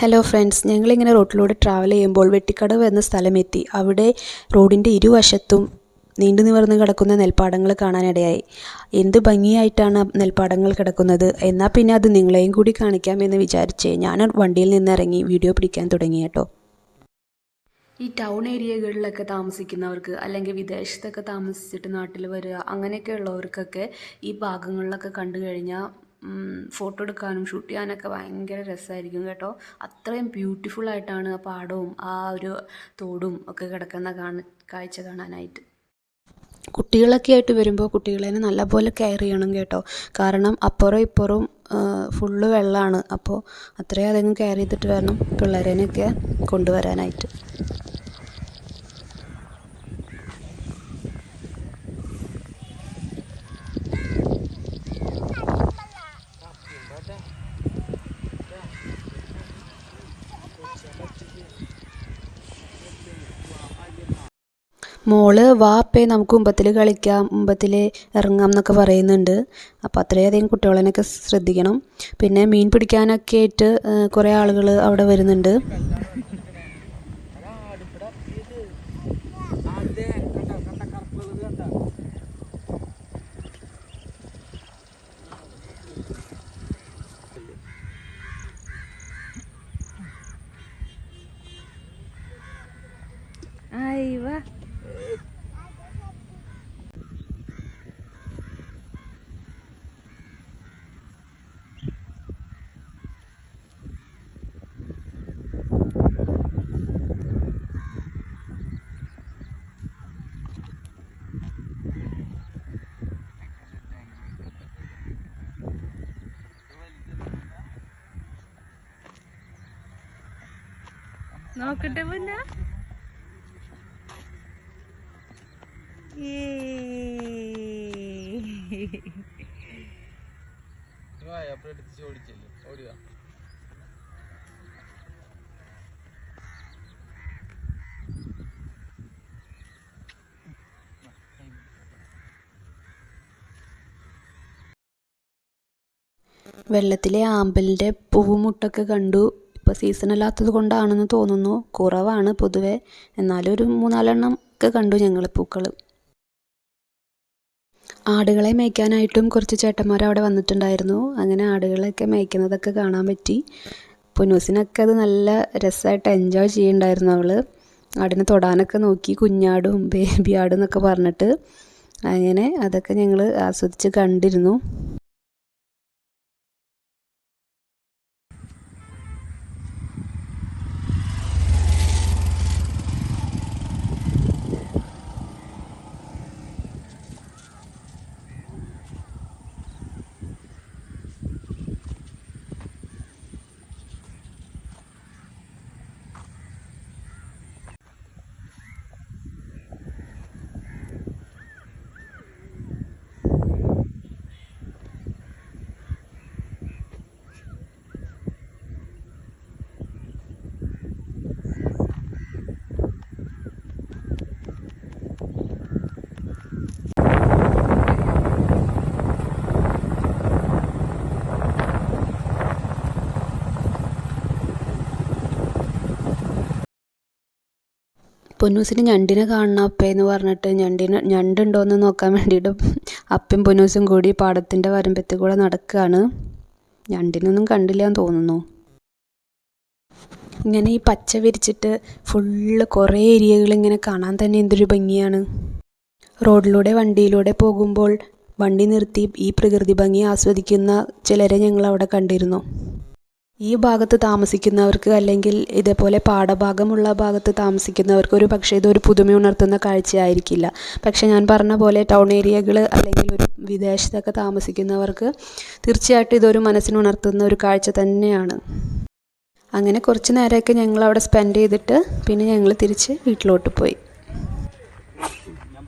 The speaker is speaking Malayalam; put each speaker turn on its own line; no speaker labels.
ഹലോ ഫ്രണ്ട്സ് ഞങ്ങളിങ്ങനെ റോട്ടിലൂടെ ട്രാവൽ ചെയ്യുമ്പോൾ വെട്ടിക്കടവ് എന്ന സ്ഥലമെത്തി. അവിടെ റോഡിന്റെ ഇരുവശത്തും നീണ്ടു നിവർന്ന് കിടക്കുന്ന നെൽപ്പാടങ്ങൾ കാണാനിടയായി. എന്ത് ഭംഗിയായിട്ടാണ് നെൽപ്പാടങ്ങൾ കിടക്കുന്നത്? എന്നാൽ പിന്നെ അത് നിങ്ങളെയും കൂടി കാണിക്കാം എന്ന് വിചാരിച്ച് ഞാൻ വണ്ടിയിൽ നിന്നിറങ്ങി വീഡിയോ പിടിക്കാൻ തുടങ്ങി കേട്ടോ. ഈ ടൗൺ ഏരിയകളിലൊക്കെ താമസിക്കുന്നവർക്ക് അല്ലെങ്കിൽ വിദേശത്തൊക്കെ താമസിച്ചിട്ട് നാട്ടിൽ വരിക അങ്ങനെയൊക്കെ ഉള്ളവർക്കൊക്കെ ഈ ഭാഗങ്ങളിലൊക്കെ കണ്ടു കഴിഞ്ഞാൽ ഫോട്ടോ എടുക്കാനും ഷൂട്ട് ചെയ്യാനൊക്കെ ഭയങ്കര രസമായിരിക്കും കേട്ടോ. അത്രയും ബ്യൂട്ടിഫുൾ ആയിട്ടാണ് ആ പാടവും ആ ഒരു തോടും ഒക്കെ കിടക്കുന്ന കാണ കാഴ്ച കാണാനായിട്ട്. കുട്ടികളൊക്കെ ആയിട്ട് വരുമ്പോൾ കുട്ടികളെ നല്ലപോലെ കെയർ ചെയ്യണം കേട്ടോ. കാരണം അപ്പുറം ഇപ്പുറവും ഫുള്ള് വെള്ളമാണ് അപ്പോൾ അത്രയും അധികം കെയർ ചെയ്തിട്ട് വേണം പിള്ളേരെയൊക്കെ കൊണ്ടുവരാനായിട്ട്. മോൾ വാ അപ്പേ നമുക്ക് മുമ്പത്തിൽ കളിക്കാം മുമ്പത്തിൽ ഇറങ്ങാം എന്നൊക്കെ പറയുന്നുണ്ട്. അപ്പോൾ അത്രയധികം കുട്ടികളെന്നൊക്കെ ശ്രദ്ധിക്കണം. പിന്നെ മീൻ പിടിക്കാനൊക്കെ ആയിട്ട് കുറേ ആളുകൾ അവിടെ വരുന്നുണ്ട്.
Aiwa. നോക്കട്ടെ പിന്നെ
വെള്ളത്തിലെ ആമ്പലിന്റെ പൂവുമുട്ടൊക്കെ കണ്ടു. ഇപ്പോൾ സീസൺ അല്ലാത്തത് കൊണ്ടാണെന്ന് തോന്നുന്നു. കുറവാണ് പൊതുവെ. എന്നാലും ഒരു മൂന്നാലെണ്ണം ഒക്കെ കണ്ടു ഞങ്ങൾ പൂക്കൾ ആടുകളെ മേയ്ക്കാനായിട്ടും കുറച്ച് ചേട്ടന്മാർ അവിടെ വന്നിട്ടുണ്ടായിരുന്നു. അങ്ങനെ ആടുകളെയൊക്കെ മേയ്ക്കുന്നതൊക്കെ കാണാൻ പറ്റി. പുനൂസിനൊക്കെ അത് നല്ല രസമായിട്ട് എൻജോയ് ചെയ്യുന്നുണ്ടായിരുന്നു അവൾ ആടിനെ തൊടാനൊക്കെ നോക്കി കുഞ്ഞാടും ബേബി ആടും എന്നൊക്കെ പറഞ്ഞിട്ട്. അങ്ങനെ അതൊക്കെ ഞങ്ങൾ ആസ്വദിച്ച് കണ്ടിരുന്നു. പൊന്നൂസിന് ഞണ്ടിനെ കാണണം അപ്പേന്ന് പറഞ്ഞിട്ട് ഞണ്ടിനെ ഞണ്ടുണ്ടോയെന്ന് നോക്കാൻ വേണ്ടിയിട്ട് അപ്പയും പൊന്നൂസും കൂടി പാടത്തിന്റെ വരമ്പത്തിൽ കൂടെ നടക്കുകയാണ് ഞണ്ടിനൊന്നും കണ്ടില്ല എന്ന് തോന്നുന്നു. ഇങ്ങനെ ഈ പച്ച വിരിച്ചിട്ട് ഫുള്ള് കുറേ ഏരിയകൾ ഇങ്ങനെ കാണാൻ തന്നെ എന്തൊരു ഭംഗിയാണ്. റോഡിലൂടെ വണ്ടിയിലൂടെ പോകുമ്പോൾ വണ്ടി നിർത്തി ഈ പ്രകൃതി ഭംഗി ആസ്വദിക്കുന്ന ചിലരെ ഞങ്ങൾ അവിടെ കണ്ടിരുന്നു. ഈ ഭാഗത്ത് താമസിക്കുന്നവർക്ക് അല്ലെങ്കിൽ ഇതേപോലെ പാടഭാഗമുള്ള ഭാഗത്ത് താമസിക്കുന്നവർക്ക് ഒരു പക്ഷേ ഇതൊരു പുതുമയുണർത്തുന്ന കാഴ്ചയായിരിക്കില്ല. പക്ഷേ ഞാൻ പറഞ്ഞ പോലെ ടൗൺ ഏരിയകൾ അല്ലെങ്കിൽ ഒരു വിദേശത്തൊക്കെ താമസിക്കുന്നവർക്ക് തീർച്ചയായിട്ടും ഇതൊരു മനസ്സിനുണർത്തുന്ന ഒരു കാഴ്ച തന്നെയാണ്. അങ്ങനെ കുറച്ച് നേരമൊക്കെ ഞങ്ങൾ അവിടെ സ്പെൻഡ് ചെയ്തിട്ട് പിന്നെ ഞങ്ങൾ തിരിച്ച് വീട്ടിലോട്ട് പോയി.
ഞാൻ